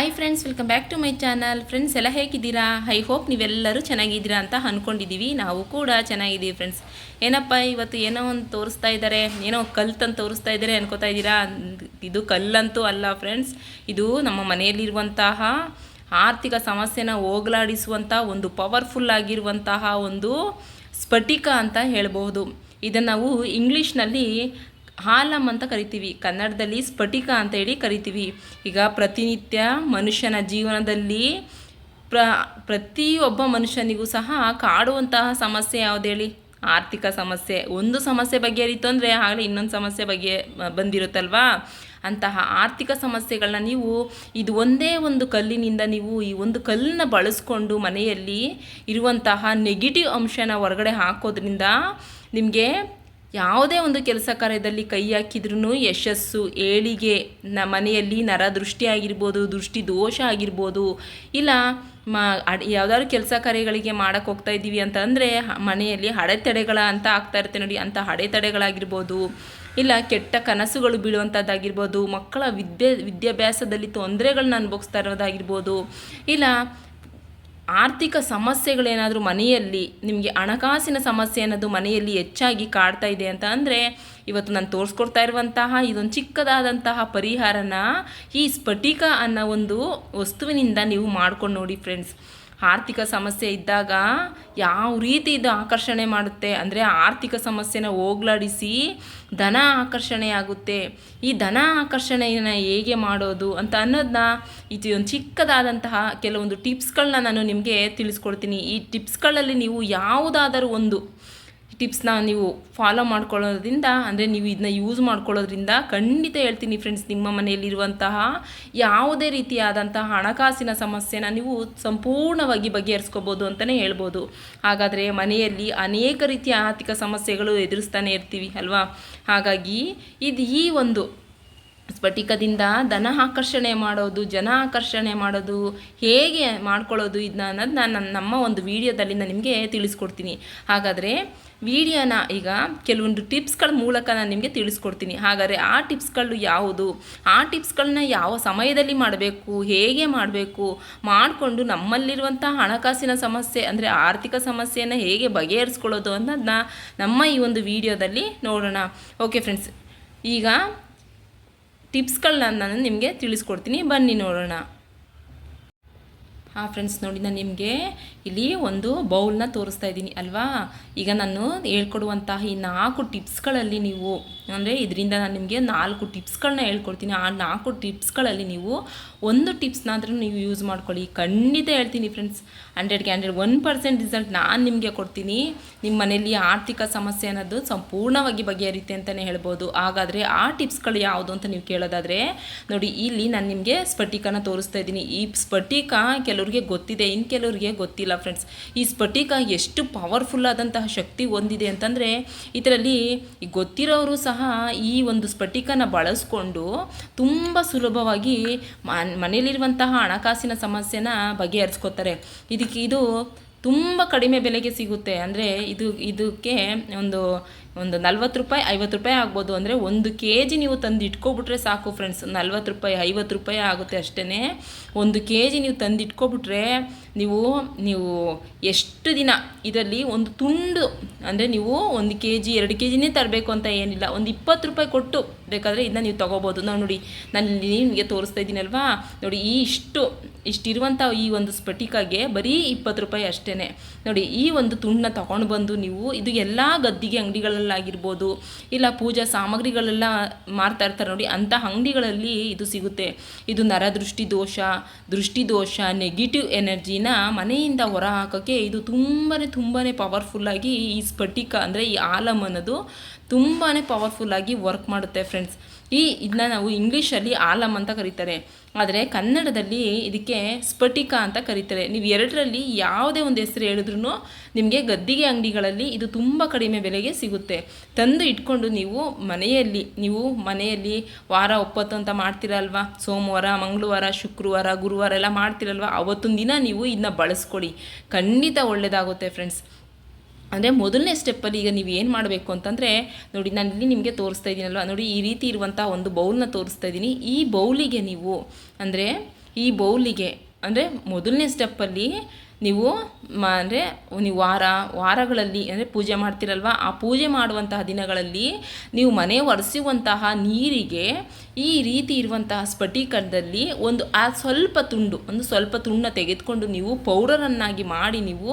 Hi friends welcome back to my channel friends ಎಲ್ಲ ಹೇಗಿದ್ದೀರಾ? I hope ನೀವೆಲ್ಲರೂ ಚೆನ್ನಾಗಿದ್ದೀರಾ ಅಂತ ಅಂದ್ಕೊಂಡಿದ್ದೀವಿ ನಾವು ಕೂಡ ಚೆನ್ನಾಗಿದ್ದೀವಿ ಫ್ರೆಂಡ್ಸ್ ಏನಪ್ಪ, ಇವತ್ತು ಏನೋ ಒಂದು ತೋರಿಸ್ತಾ ಇದ್ದಾರೆ. ಏನೋ ಕಲ್ತಂತ ತೋರಿಸ್ತಾ ಇದ್ದಾರೆ ಅನ್ಕೋತಾ ಇದ್ದೀರಾ? ಇದು ಕಲ್ಲಂತೂ ಅಲ್ಲ ಫ್ರೆಂಡ್ಸ್ ಇದು ನಮ್ಮ ಮನೆಯಲ್ಲಿರುವಂತಹ ಆರ್ಥಿಕ ಸಮಸ್ಯೆನ ಹೋಗಲಾಡಿಸುವಂಥ ಒಂದು ಪವರ್ಫುಲ್ ಆಗಿರುವಂತಹ ಒಂದು ಸ್ಫಟಿಕ ಅಂತ ಹೇಳ್ಬೋದು ಇದನ್ನು ನಾವು ಇಂಗ್ಲೀಷ್ನಲ್ಲಿ ಹಾಲಮ್ ಅಂತ ಕರಿತೀವಿ. ಕನ್ನಡದಲ್ಲಿ ಸ್ಫಟಿಕ ಅಂತ ಹೇಳಿ ಕರಿತೀವಿ. ಈಗ ಪ್ರತಿನಿತ್ಯ ಮನುಷ್ಯನ ಜೀವನದಲ್ಲಿ ಪ್ರ, ಪ್ರತಿಯೊಬ್ಬ ಮನುಷ್ಯನಿಗೂ ಸಹ ಕಾಡುವಂತಹ ಸಮಸ್ಯೆ ಯಾವುದು ಹೇಳಿ? ಆರ್ಥಿಕ ಸಮಸ್ಯೆ. ಒಂದು ಸಮಸ್ಯೆ ಬಗೆಹರಿತು ಅಂದರೆ ಆಗಲೇ ಇನ್ನೊಂದು ಸಮಸ್ಯೆ ಬಗ್ಗೆ ಬಂದಿರುತ್ತಲ್ವಾ? ಅಂತಹ ಆರ್ಥಿಕ ಸಮಸ್ಯೆಗಳನ್ನ ನೀವು ಇದು ಒಂದೇ ಒಂದು ಕಲ್ಲಿನಿಂದ ನೀವು ಈ ಒಂದು ಕಲ್ಲನ್ನ ಬಳಸ್ಕೊಂಡು ಮನೆಯಲ್ಲಿ ಇರುವಂತಹ ನೆಗೆಟಿವ್ ಅಂಶನ ಹೊರಗಡೆ ಹಾಕೋದ್ರಿಂದ ನಿಮಗೆ ಯಾವುದೇ ಒಂದು ಕೆಲಸ ಕಾರ್ಯದಲ್ಲಿ ಕೈ ಹಾಕಿದ್ರೂ ಯಶಸ್ಸು, ಏಳಿಗೆ ನ ಮನೆಯಲ್ಲಿ ನರದೃಷ್ಟಿ ಆಗಿರ್ಬೋದು ದೃಷ್ಟಿ ದೋಷ ಆಗಿರ್ಬೋದು, ಇಲ್ಲ ಮ, ಅಡ್, ಯಾವ್ದಾದ್ರು ಕೆಲಸ ಕಾರ್ಯಗಳಿಗೆ ಮಾಡಕ್ಕೆ ಹೋಗ್ತಾ ಇದ್ದೀವಿ ಅಂತ ಅಂದರೆ ಮನೆಯಲ್ಲಿ ಅಡೆತಡೆಗಳ ಅಂತ ಆಗ್ತಾ ಇರುತ್ತೆ ನೋಡಿ ಅಂಥ ಅಡೆತಡೆಗಳಾಗಿರ್ಬೋದು, ಇಲ್ಲ ಕೆಟ್ಟ ಕನಸುಗಳು ಬೀಳುವಂಥದ್ದಾಗಿರ್ಬೋದು, ಮಕ್ಕಳ ವಿದ್ಯೆ, ವಿದ್ಯಾಭ್ಯಾಸದಲ್ಲಿ ತೊಂದರೆಗಳನ್ನ ಅನುಭವಿಸ್ತಾ ಇರೋದಾಗಿರ್ಬೋದು, ಇಲ್ಲ ಆರ್ಥಿಕ ಸಮಸ್ಯೆಗಳೇನಾದರೂ ಮನೆಯಲ್ಲಿ, ನಿಮಗೆ ಹಣಕಾಸಿನ ಸಮಸ್ಯೆ ಅನ್ನೋದು ಮನೆಯಲ್ಲಿ ಹೆಚ್ಚಾಗಿ ಕಾಡ್ತಾ ಇದೆ ಅಂತ ಅಂದರೆ, ಇವತ್ತು ನಾನು ತೋರಿಸ್ಕೊಡ್ತಾ ಇರುವಂತಹ ಇದೊಂದು ಚಿಕ್ಕದಾದಂತಹ ಪರಿಹಾರನ ಈ ಸ್ಫಟಿಕ ಅನ್ನೋ ಒಂದು ವಸ್ತುವಿನಿಂದ ನೀವು ಮಾಡ್ಕೊಂಡು ನೋಡಿ ಫ್ರೆಂಡ್ಸ್ ಆರ್ಥಿಕ ಸಮಸ್ಯೆ ಇದ್ದಾಗ ಯಾವ ರೀತಿ ಇದು ಆಕರ್ಷಣೆ ಮಾಡುತ್ತೆ ಅಂದರೆ ಆರ್ಥಿಕ ಸಮಸ್ಯೆನ ಹೋಗ್ಲಾಡಿಸಿ ಧನ ಆಕರ್ಷಣೆ ಆಗುತ್ತೆ. ಈ ಧನ ಆಕರ್ಷಣೆಯನ್ನು ಹೇಗೆ ಮಾಡೋದು ಅಂತ ಅನ್ನೋದನ್ನ ಇದು ಒಂದು ಚಿಕ್ಕದಾದಂತಹ ಕೆಲವೊಂದು ಟಿಪ್ಸ್ಗಳನ್ನ ನಾನು ನಿಮಗೆ ತಿಳಿಸ್ಕೊಡ್ತೀನಿ. ಈ ಟಿಪ್ಸ್ಗಳಲ್ಲಿ ನೀವು ಯಾವುದಾದರೂ ಒಂದು ಟಿಪ್ಸ್ನ ನೀವು ಫಾಲೋ ಮಾಡ್ಕೊಳ್ಳೋದ್ರಿಂದ, ಅಂದರೆ ನೀವು ಇದನ್ನ ಯೂಸ್ ಮಾಡ್ಕೊಳ್ಳೋದ್ರಿಂದ ಖಂಡಿತ ಹೇಳ್ತೀನಿ ಫ್ರೆಂಡ್ಸ್ ನಿಮ್ಮ ಮನೆಯಲ್ಲಿರುವಂತಹ ಯಾವುದೇ ರೀತಿಯಾದಂತಹ ಹಣಕಾಸಿನ ಸಮಸ್ಯೆನ ನೀವು ಸಂಪೂರ್ಣವಾಗಿ ಬಗೆಹರಿಸ್ಕೋಬೋದು ಅಂತಲೇ ಹೇಳ್ಬೋದು. ಹಾಗಾದರೆ ಮನೆಯಲ್ಲಿ ಅನೇಕ ರೀತಿಯ ಆರ್ಥಿಕ ಸಮಸ್ಯೆಗಳು ಎದುರಿಸ್ತಾನೆ ಇರ್ತೀವಿ ಅಲ್ವಾ? ಹಾಗಾಗಿ ಇದು ಈ ಒಂದು ಸ್ಫಟಿಕದಿಂದ ಧನ ಆಕರ್ಷಣೆ ಮಾಡೋದು, ಜನ ಆಕರ್ಷಣೆ ಮಾಡೋದು, ಹೇಗೆ ಮಾಡ್ಕೊಳ್ಳೋದು ಇದನ್ನ ಅನ್ನೋದು ನಾನು, ನಮ್ಮ ಒಂದು ವಿಡಿಯೋದಲ್ಲಿ ನಾನು ನಿಮಗೆ ತಿಳಿಸ್ಕೊಡ್ತೀನಿ. ಹಾಗಾದರೆ ವಿಡಿಯೋನ ಈಗ ಕೆಲವೊಂದು ಟಿಪ್ಸ್ಗಳ ಮೂಲಕ ನಾನು ನಿಮಗೆ ತಿಳಿಸ್ಕೊಡ್ತೀನಿ. ಹಾಗಾದರೆ ಆ ಟಿಪ್ಸ್ಗಳು ಯಾವುದು? ಆ ಟಿಪ್ಸ್ಗಳನ್ನ ಯಾವ ಸಮಯದಲ್ಲಿ ಮಾಡಬೇಕು? ಹೇಗೆ ಮಾಡಬೇಕು? ಮಾಡಿಕೊಂಡು ನಮ್ಮಲ್ಲಿರುವಂಥ ಹಣಕಾಸಿನ ಸಮಸ್ಯೆ ಅಂದರೆ ಆರ್ಥಿಕ ಸಮಸ್ಯೆಯನ್ನು ಹೇಗೆ ಬಗೆಹರಿಸ್ಕೊಳ್ಳೋದು ಅನ್ನೋದನ್ನ ನಮ್ಮ ಈ ಒಂದು ವಿಡಿಯೋದಲ್ಲಿ ನೋಡೋಣ. ಓಕೆ ಫ್ರೆಂಡ್ಸ್, ಈಗ ಟಿಪ್ಸ್ಗಳನ್ನ ನಾನು ನಿಮಗೆ ತಿಳಿಸ್ಕೊಡ್ತೀನಿ. ಬನ್ನಿ ನೋಡೋಣ. ಹಾಂ ಫ್ರೆಂಡ್ಸ್ ನೋಡಿ ನಾನು ನಿಮಗೆ ಇಲ್ಲಿ ಒಂದು ಬೌಲ್ನ ತೋರಿಸ್ತಾ ಇದ್ದೀನಿ ಅಲ್ವಾ? ಈಗ ನಾನು ಹೇಳ್ಕೊಡುವಂತಹ ಈ ನಾಲ್ಕು ಟಿಪ್ಸ್ಗಳಲ್ಲಿ ನೀವು, ಅಂದರೆ ಇದರಿಂದ ನಾನು ನಿಮಗೆ ನಾಲ್ಕು ಟಿಪ್ಸ್ಗಳನ್ನ ಹೇಳ್ಕೊಡ್ತೀನಿ. ಆ ನಾಲ್ಕು ಟಿಪ್ಸ್ಗಳಲ್ಲಿ ನೀವು ಒಂದು ಟಿಪ್ಸ್ನಾದರೂ ನೀವು ಯೂಸ್ ಮಾಡ್ಕೊಳ್ಳಿ. ಖಂಡಿತ ಹೇಳ್ತೀನಿ ಫ್ರೆಂಡ್ಸ್ ಹಂಡ್ರೆಡ್ಗೆ ಹಂಡ್ರೆಡ್ ಒನ್ ಪರ್ಸೆಂಟ್ ರಿಸಲ್ಟ್ ನಾನು ನಿಮಗೆ ಕೊಡ್ತೀನಿ. ನಿಮ್ಮ ಮನೆಯಲ್ಲಿ ಆರ್ಥಿಕ ಸಮಸ್ಯೆ ಅನ್ನೋದು ಸಂಪೂರ್ಣವಾಗಿ ಬಗೆಹರಿತೆ ಅಂತಲೇ ಹೇಳ್ಬೋದು. ಹಾಗಾದರೆ ಆ ಟಿಪ್ಸ್ಗಳು ಯಾವುದು ಅಂತ ನೀವು ಕೇಳೋದಾದರೆ, ನೋಡಿ ಇಲ್ಲಿ ನಾನು ನಿಮಗೆ ಸ್ಫಟಿಕನ ತೋರಿಸ್ತಾ ಇದ್ದೀನಿ. ಈ ಸ್ಫಟಿಕ ಕೆಲವರಿಗೆ ಗೊತ್ತಿದೆ ಇನ್ನು ಕೆಲವರಿಗೆ ಗೊತ್ತಿಲ್ಲ ಫ್ರೆಂಡ್ಸ್ ಈ ಸ್ಫಟಿಕ ಎಷ್ಟು ಪವರ್ಫುಲ್ ಆದಂತಹ ಶಕ್ತಿ ಹೊಂದಿದೆ ಅಂತಂದರೆ, ಇದರಲ್ಲಿ ಗೊತ್ತಿರೋರು ಸಹ ಈ ಒಂದು ಸ್ಫಟಿಕನ ಬಳಸ್ಕೊಂಡು ತುಂಬ ಸುಲಭವಾಗಿ ಮನೆಯಲ್ಲಿರುವಂತಹ ಹಣಕಾಸಿನ ಸಮಸ್ಯೆನ ಬಗೆಹರಿಸ್ಕೋತಾರೆ. ಇದಕ್ಕೆ ಇದು ತುಂಬ ಕಡಿಮೆ ಬೆಲೆಗೆ ಸಿಗುತ್ತೆ. ಅಂದರೆ ಇದು ಇದಕ್ಕೆ ಒಂದು ಒಂದು ನಲ್ವತ್ತು ರೂಪಾಯಿ, ಐವತ್ತು ರೂಪಾಯಿ ಆಗ್ಬೋದು ಅಂದರೆ ಒಂದು ಕೆ ಜಿ ನೀವು ತಂದು ಇಟ್ಕೊಬಿಟ್ರೆ ಸಾಕು ಫ್ರೆಂಡ್ಸ್ ನಲ್ವತ್ತು ರೂಪಾಯಿ, ಐವತ್ತು ರೂಪಾಯಿ ಆಗುತ್ತೆ ಅಷ್ಟೇ ಒಂದು ಕೆ ಜಿ ನೀವು ತಂದು ಇಟ್ಕೊಬಿಟ್ರೆ ನೀವು ನೀವು ಎಷ್ಟು ದಿನ ಇದರಲ್ಲಿ ಒಂದು ತುಂಡು, ಅಂದರೆ ನೀವು ಒಂದು ಕೆ ಜಿ ಎರಡು ಕೆ ಜಿನೇ ತರಬೇಕು ಅಂತ ಏನಿಲ್ಲ. ಒಂದು ಇಪ್ಪತ್ತು ರೂಪಾಯಿ ಕೊಟ್ಟು ಬೇಕಾದರೆ ಇದನ್ನ ನೀವು ತೊಗೋಬೋದು. ನಾವು ನೋಡಿ, ನಾನು ನಿಮಗೆ ತೋರಿಸ್ತಾ ಇದ್ದೀನಲ್ವಾ ನೋಡಿ, ಈ ಇಷ್ಟು ಇಷ್ಟಿರುವಂಥ ಈ ಒಂದು ಸ್ಫಟಿಕಾಗೆ ಬರೀ ಇಪ್ಪತ್ತು ರೂಪಾಯಿ ಅಷ್ಟೇ ನೋಡಿ, ಈ ಒಂದು ತುಂಡನ್ನ ತೊಗೊಂಡು ಬಂದು ನೀವು ಇದು ಎಲ್ಲ ಗದ್ದಿಗೆ ಅಂಗಡಿಗಳಲ್ಲಾಗಿರ್ಬೋದು, ಇಲ್ಲ ಪೂಜಾ ಸಾಮಗ್ರಿಗಳೆಲ್ಲ ಮಾರ್ತಾ ಇರ್ತಾರೆ ನೋಡಿ, ಅಂಥ ಅಂಗಡಿಗಳಲ್ಲಿ ಇದು ಸಿಗುತ್ತೆ. ಇದು ನರದೃಷ್ಟಿ ದೋಷ, ದೃಷ್ಟಿ ದೋಷ ನೆಗೆಟಿವ್ ಎನರ್ಜಿನ ಮನೆಯಿಂದ ಹೊರ ಹಾಕೋಕ್ಕೆ ಇದು ತುಂಬಾ ತುಂಬಾ ಪವರ್ಫುಲ್ಲಾಗಿ ಈ ಸ್ಫಟಿಕ ಅಂದರೆ ಈ ಆಲಮ್ ಅನ್ನೋದು ತುಂಬಾ ಪವರ್ಫುಲ್ಲಾಗಿ ವರ್ಕ್ ಮಾಡುತ್ತೆ ಫ್ರೆಂಡ್ಸ್ ಈ ಇದನ್ನ ನಾವು ಇಂಗ್ಲೀಷಲ್ಲಿ ಆಲಮ್ ಅಂತ ಕರೀತಾರೆ. ಆದರೆ ಕನ್ನಡದಲ್ಲಿ ಇದಕ್ಕೆ ಸ್ಫಟಿಕ ಅಂತ ಕರೀತಾರೆ. ನೀವು ಎರಡರಲ್ಲಿ ಯಾವುದೇ ಒಂದು ಹೆಸರು ಹೇಳಿದ್ರೂ ನಿಮಗೆ ಗದ್ದಿಗೆ ಅಂಗಡಿಗಳಲ್ಲಿ ಇದು ತುಂಬ ಕಡಿಮೆ ಬೆಲೆಗೆ ಸಿಗುತ್ತೆ. ತಂದು ಇಟ್ಕೊಂಡು ನೀವು ಮನೆಯಲ್ಲಿ ನೀವು ಮನೆಯಲ್ಲಿ ವಾರ ಒಪ್ಪತ್ತು ಅಂತ ಮಾಡ್ತೀರಲ್ವ? ಸೋಮವಾರ, ಮಂಗಳವಾರ, ಶುಕ್ರವಾರ, ಗುರುವಾರ ಎಲ್ಲ ಮಾಡ್ತಿರಲ್ವ? ಅವತ್ತೊಂದು ದಿನ ನೀವು ಇದನ್ನ ಬಳಸ್ಕೊಡಿ. ಖಂಡಿತ ಒಳ್ಳೆಯದಾಗುತ್ತೆ ಫ್ರೆಂಡ್ಸ್ ಅಂದರೆ ಮೊದಲನೇ ಸ್ಟೆಪ್ಪಲ್ಲಿ ಈಗ ನೀವು ಏನು ಮಾಡಬೇಕು ಅಂತಂದರೆ, ನೋಡಿ ನಾನು ಇಲ್ಲಿ ನಿಮಗೆ ತೋರಿಸ್ತಾ ಇದ್ದೀನಲ್ವ? ನೋಡಿ ಈ ರೀತಿ ಇರುವಂಥ ಒಂದು ಬೌಲ್ನ ತೋರಿಸ್ತಾ ಇದ್ದೀನಿ. ಈ ಬೌಲಿಗೆ ನೀವು ಅಂದರೆ ಈ ಬೌಲಿಗೆ ಅಂದರೆ ಮೊದಲನೇ ಸ್ಟೆಪ್ಪಲ್ಲಿ ನೀವು ಅಂದರೆ ನೀವು ವಾರ, ವಾರಗಳಲ್ಲಿ, ಅಂದರೆ ಪೂಜೆ ಮಾಡ್ತಿರಲ್ವ? ಆ ಪೂಜೆ ಮಾಡುವಂತಹ ದಿನಗಳಲ್ಲಿ ನೀವು ಮನೆ ಒರೆಸುವಂತಹ ನೀರಿಗೆ ಈ ರೀತಿ ಇರುವಂತಹ ಸ್ಫಟಿಕದಲ್ಲಿ ಒಂದು ಆ ಸ್ವಲ್ಪ ತುಂಡು, ಒಂದು ಸ್ವಲ್ಪ ತುಂಡನ್ನ ತೆಗೆದುಕೊಂಡು ನೀವು ಪೌಡರನ್ನಾಗಿ ಮಾಡಿ ನೀವು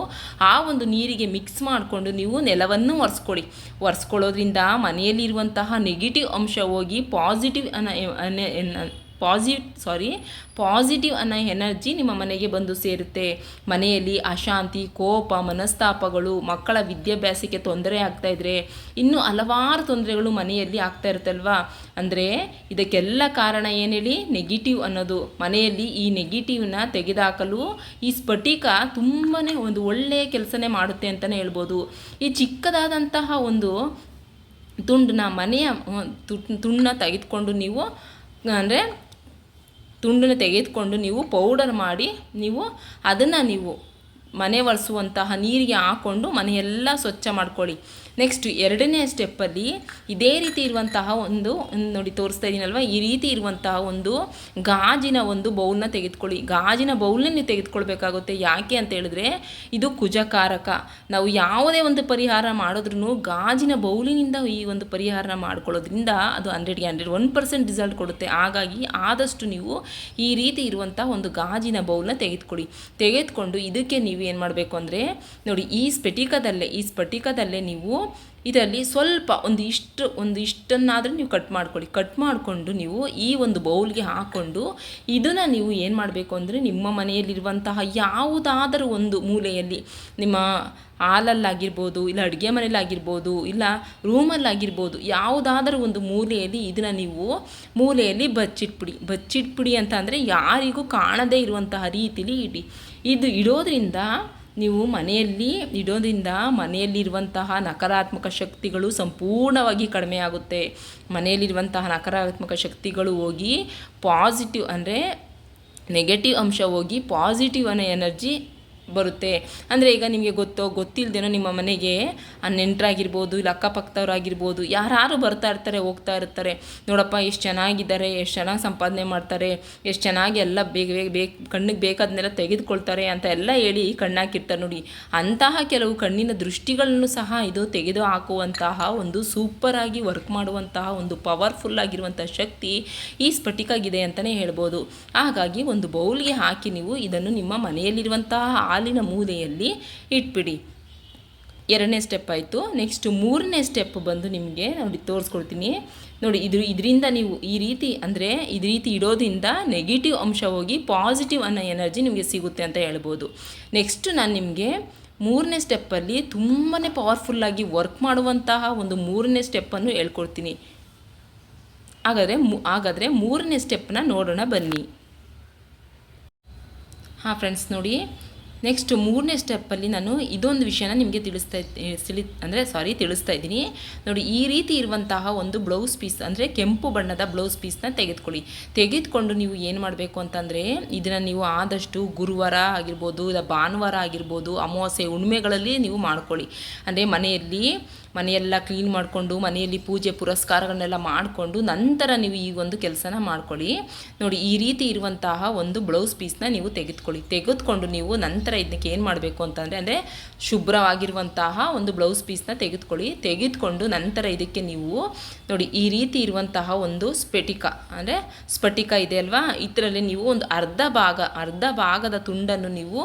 ಆ ಒಂದು ನೀರಿಗೆ ಮಿಕ್ಸ್ ಮಾಡಿಕೊಂಡು ನೀವು ನೆಲವನ್ನು ಒರೆಸ್ಕೊಳ್ಳಿ. ಒರೆಸ್ಕೊಳ್ಳೋದ್ರಿಂದ ಮನೆಯಲ್ಲಿರುವಂತಹ ನೆಗೆಟಿವ್ ಅಂಶ ಹೋಗಿ ಪಾಸಿಟಿವ್ ಅನ್ನ ಪಾಸಿಟ್ ಸಾರಿ ಪಾಸಿಟಿವ್ ಅನ್ನೋ ಎನರ್ಜಿ ನಿಮ್ಮ ಮನೆಗೆ ಬಂದು ಸೇರುತ್ತೆ. ಮನೆಯಲ್ಲಿ ಅಶಾಂತಿ, ಕೋಪ, ಮನಸ್ತಾಪಗಳು, ಮಕ್ಕಳ ವಿದ್ಯಾಭ್ಯಾಸಕ್ಕೆ ತೊಂದರೆ ಆಗ್ತಾ ಇದ್ರೆ, ಇನ್ನೂ ಹಲವಾರು ತೊಂದರೆಗಳು ಮನೆಯಲ್ಲಿ ಆಗ್ತಾ ಇರುತ್ತಲ್ವಾ? ಅಂದರೆ ಇದಕ್ಕೆಲ್ಲ ಕಾರಣ ಏನು ಹೇಳಿ ನೆಗೆಟಿವ್ ಅನ್ನೋದು. ಮನೆಯಲ್ಲಿ ಈ ನೆಗೆಟಿವ್ನ ತೆಗೆದುಹಾಕಲು ಈ ಸ್ಫಟಿಕ ತುಂಬಾ ಒಂದು ಒಳ್ಳೆಯ ಕೆಲಸನೇ ಮಾಡುತ್ತೆ ಅಂತಲೇ ಹೇಳ್ಬೋದು. ಈ ಚಿಕ್ಕದಾದಂತಹ ಒಂದು ತುಂಡನ್ನ ಮನೆಯ ತುಂಡನ್ನ ತೆಗೆದುಕೊಂಡು ನೀವು, ಅಂದರೆ ತುಂಡನ್ನು ತೆಗೆದುಕೊಂಡು ನೀವು ಪೌಡರ್ ಮಾಡಿ ನೀವು ಅದನ್ನು ನೀವು ಮನೆ ಒರೆಸುವಂತಹ ನೀರಿಗೆ ಹಾಕ್ಕೊಂಡು ಮನೆಯೆಲ್ಲ ಸ್ವಚ್ಛ ಮಾಡ್ಕೊಳ್ಳಿ. ನೆಕ್ಸ್ಟ್ ಎರಡನೇ ಸ್ಟೆಪ್ಪಲ್ಲಿ ಇದೇ ರೀತಿ ಇರುವಂತಹ ಒಂದು ನೋಡಿ ತೋರಿಸ್ತಾ ಇದ್ದೀನಲ್ವ ಈ ರೀತಿ ಇರುವಂತಹ ಒಂದು ಗಾಜಿನ ಒಂದು ಬೌಲ್ನ ತೆಗೆದುಕೊಳ್ಳಿ. ಗಾಜಿನ ಬೌಲ್ನ ನೀವು ತೆಗೆದುಕೊಳ್ಬೇಕಾಗುತ್ತೆ. ಯಾಕೆ ಅಂತ ಹೇಳಿದ್ರೆ, ಇದು ಕುಜಕಾರಕ. ನಾವು ಯಾವುದೇ ಒಂದು ಪರಿಹಾರ ಮಾಡಿದ್ರೂ ಗಾಜಿನ ಬೌಲಿನಿಂದ ಈ ಒಂದು ಪರಿಹಾರನ ಮಾಡ್ಕೊಳ್ಳೋದ್ರಿಂದ ಅದು ಹಂಡ್ರೆಡ್ಗೆ ಹಂಡ್ರೆಡ್ ಒನ್ ಪರ್ಸೆಂಟ್ ರಿಸಲ್ಟ್ ಕೊಡುತ್ತೆ. ಹಾಗಾಗಿ ಆದಷ್ಟು ನೀವು ಈ ರೀತಿ ಇರುವಂಥ ಒಂದು ಗಾಜಿನ ಬೌಲ್ನ ತೆಗೆದುಕೊಳ್ಳಿ. ತೆಗೆದುಕೊಂಡು ಇದಕ್ಕೆ ನೀವು ಏನು ಮಾಡಬೇಕು ಅಂದರೆ, ನೋಡಿ ಈ ಸ್ಫಟಿಕದಲ್ಲೇ ಈ ಸ್ಫಟಿಕದಲ್ಲೇ ನೀವು ಇದರಲ್ಲಿ ಸ್ವಲ್ಪ ಒಂದು ಇಷ್ಟು ಒಂದು ಇಷ್ಟನ್ನಾದರೂ ನೀವು ಕಟ್ ಮಾಡ್ಕೊಳ್ಳಿ. ಕಟ್ ಮಾಡಿಕೊಂಡು ನೀವು ಈ ಒಂದು ಬೌಲ್ಗೆ ಹಾಕ್ಕೊಂಡು ಇದನ್ನು ನೀವು ಏನು ಮಾಡಬೇಕು ಅಂದರೆ ನಿಮ್ಮ ಮನೆಯಲ್ಲಿರುವಂತಹ ಯಾವುದಾದರೂ ಒಂದು ಮೂಲೆಯಲ್ಲಿ ನಿಮ್ಮ ಹಾಲಲ್ಲಾಗಿರ್ಬೋದು, ಇಲ್ಲ ಅಡುಗೆ ಮನೆಯಲ್ಲಾಗಿರ್ಬೋದು, ಇಲ್ಲ ರೂಮಲ್ಲಾಗಿರ್ಬೋದು, ಯಾವುದಾದರೂ ಒಂದು ಮೂಲೆಯಲ್ಲಿ ಇದನ್ನು ನೀವು ಮೂಲೆಯಲ್ಲಿ ಬಚ್ಚಿಟ್ಬಿಡಿ. ಬಚ್ಚಿಟ್ಬಿಡಿ ಅಂತ ಅಂದರೆ ಯಾರಿಗೂ ಕಾಣದೇ ಇರುವಂತಹ ರೀತಿಲಿ ಇಡಿ. ಇದು ಇಡೋದ್ರಿಂದ ನೀವು ಮನೆಯಲ್ಲಿ ಇಡೋದ್ರಿಂದ ಮನೆಯಲ್ಲಿರುವಂತಹ ನಕಾರಾತ್ಮಕ ಶಕ್ತಿಗಳು ಸಂಪೂರ್ಣವಾಗಿ ಕಡಿಮೆ ಆಗುತ್ತೆ. ಮನೆಯಲ್ಲಿರುವಂತಹ ನಕಾರಾತ್ಮಕ ಶಕ್ತಿಗಳು ಹೋಗಿ ಪಾಸಿಟಿವ್ ಅಂದರೆ ನೆಗೆಟಿವ್ ಅಂಶ ಹೋಗಿ ಪಾಸಿಟಿವ್ ಅನ್ನೋ ಎನರ್ಜಿ ಬರುತ್ತೆ. ಅಂದರೆ ಈಗ ನಿಮಗೆ ಗೊತ್ತೋ ಗೊತ್ತಿಲ್ಲದೇನೋ ನಿಮ್ಮ ಮನೆಗೆ ಆ ನೆಂಟರಾಗಿರ್ಬೋದು ಇಲ್ಲ ಅಕ್ಕಪಕ್ಕದವ್ರಾಗಿರ್ಬೋದು ಯಾರು ಬರ್ತಾ ಇರ್ತಾರೆ, ಹೋಗ್ತಾ ಇರ್ತಾರೆ. ನೋಡಪ್ಪ, ಎಷ್ಟು ಚೆನ್ನಾಗಿದ್ದಾರೆ, ಎಷ್ಟು ಚೆನ್ನಾಗಿ ಸಂಪಾದನೆ ಮಾಡ್ತಾರೆ, ಎಷ್ಟು ಚೆನ್ನಾಗಿ ಎಲ್ಲ ಬೇಗ ಬೇಗ ಬೇಗ ಕಣ್ಣಿಗೆ ಬೇಕಾದನ್ನೆಲ್ಲ ತೆಗೆದುಕೊಳ್ತಾರೆ ಅಂತ ಎಲ್ಲ ಹೇಳಿ ಕಣ್ಣಾಕಿರ್ತಾರೆ ನೋಡಿ. ಅಂತಹ ಕೆಲವು ಕಣ್ಣಿನ ದೃಷ್ಟಿಗಳನ್ನು ಸಹ ಇದು ತೆಗೆದು ಹಾಕುವಂತಹ ಒಂದು ಸೂಪರಾಗಿ ವರ್ಕ್ ಮಾಡುವಂತಹ ಒಂದು ಪವರ್ಫುಲ್ ಆಗಿರುವಂಥ ಶಕ್ತಿ ಈ ಸ್ಫಟಿಕಾಗಿದೆ ಅಂತಲೇ ಹೇಳ್ಬೋದು. ಹಾಗಾಗಿ ಒಂದು ಬೌಲ್ಗೆ ಹಾಕಿ ನೀವು ಇದನ್ನು ನಿಮ್ಮ ಮನೆಯಲ್ಲಿರುವಂತಹ ಹಾಲಿನ ಮೂಲೆಯಲ್ಲಿ ಇಟ್ಬಿಡಿ. ಎರಡನೇ ಸ್ಟೆಪ್ ಆಯಿತು. ನೆಕ್ಸ್ಟ್ ಮೂರನೇ ಸ್ಟೆಪ್ ಬಂದು ನಿಮಗೆ ನೋಡಿ ತೋರಿಸ್ಕೊಡ್ತೀನಿ ನೋಡಿ, ಇದ್ರ, ಇದರಿಂದ ನೀವು ಈ ರೀತಿ, ಅಂದರೆ ಈ ರೀತಿ ಇಡೋದ್ರಿಂದ ನೆಗೆಟಿವ್ ಅಂಶ ಹೋಗಿ ಪಾಸಿಟಿವ್ ಅನ್ನೋ ಎನರ್ಜಿ ನಿಮಗೆ ಸಿಗುತ್ತೆ ಅಂತ ಹೇಳ್ಬೋದು. ನೆಕ್ಸ್ಟ್ ನಾನು ನಿಮಗೆ ಮೂರನೇ ಸ್ಟೆಪ್ಪಲ್ಲಿ ತುಂಬಾ ಪವರ್ಫುಲ್ಲಾಗಿ ವರ್ಕ್ ಮಾಡುವಂತಹ ಒಂದು ಮೂರನೇ ಸ್ಟೆಪ್ಪನ್ನು ಹೇಳ್ಕೊಡ್ತೀನಿ. ಹಾಗಾದರೆ ಹಾಗಾದರೆ ಮೂರನೇ ಸ್ಟೆಪ್ನ ನೋಡೋಣ ಬನ್ನಿ. ಹಾಂ ಫ್ರೆಂಡ್ಸ್ ನೋಡಿ. ನೆಕ್ಸ್ಟ್ ಮೂರನೇ ಸ್ಟೆಪ್ಪಲ್ಲಿ ನಾನು ಇದೊಂದು ವಿಷಯನ ನಿಮಗೆ ತಿಳಿಸ್ತಾ ತಿಳಿ, ಅಂದರೆ ಸಾರಿ ತಿಳಿಸ್ತಾ ಇದ್ದೀನಿ. ನೋಡಿ, ಈ ರೀತಿ ಇರುವಂತಹ ಒಂದು ಬ್ಲೌಸ್ ಪೀಸ್ ಅಂದರೆ ಕೆಂಪು ಬಣ್ಣದ ಬ್ಲೌಸ್ ಪೀಸ್ನ ತೆಗೆದುಕೊಳ್ಳಿ. ತೆಗೆದುಕೊಂಡು ನೀವು ಏನು ಮಾಡಬೇಕು ಅಂತಂದರೆ, ಇದನ್ನು ನೀವು ಆದಷ್ಟು ಗುರುವಾರ ಆಗಿರ್ಬೋದು, ಇಲ್ಲ ಭಾನುವಾರ ಆಗಿರ್ಬೋದು, ಅಮಾವಾಸ್ಯೆ ಹುಣ್ಮೆಗಳಲ್ಲಿ ನೀವು ಮಾಡ್ಕೊಳ್ಳಿ. ಅಂದರೆ ಮನೆಯಲ್ಲಿ ಮನೆಯೆಲ್ಲ ಕ್ಲೀನ್ ಮಾಡಿಕೊಂಡು, ಮನೆಯಲ್ಲಿ ಪೂಜೆ ಪುರಸ್ಕಾರಗಳನ್ನೆಲ್ಲ ಮಾಡಿಕೊಂಡು ನಂತರ ನೀವು ಈ ಒಂದು ಕೆಲಸನ ಮಾಡ್ಕೊಳ್ಳಿ. ನೋಡಿ, ಈ ರೀತಿ ಇರುವಂತಹ ಒಂದು ಬ್ಲೌಸ್ ಪೀಸ್ನ ನೀವು ತೆಗೆದುಕೊಳ್ಳಿ. ತೆಗೆದುಕೊಂಡು ನೀವು ನಂತರ ಇದಕ್ಕೆ ಏನು ಮಾಡಬೇಕು ಅಂತಂದರೆ ಅಂದರೆ ಶುಭ್ರವಾಗಿರುವಂತಹ ಒಂದು ಬ್ಲೌಸ್ ಪೀಸ್ನ ತೆಗೆದುಕೊಳ್ಳಿ. ತೆಗೆದುಕೊಂಡು ನಂತರ ಇದಕ್ಕೆ ನೀವು, ನೋಡಿ, ಈ ರೀತಿ ಇರುವಂತಹ ಒಂದು ಸ್ಫಟಿಕ, ಅಂದರೆ ಸ್ಫಟಿಕ ಇದೆ ಅಲ್ವಾ? ಇದರಲ್ಲಿ ನೀವು ಒಂದು ಅರ್ಧ ಭಾಗ, ಅರ್ಧ ಭಾಗದ ತುಂಡನ್ನು ನೀವು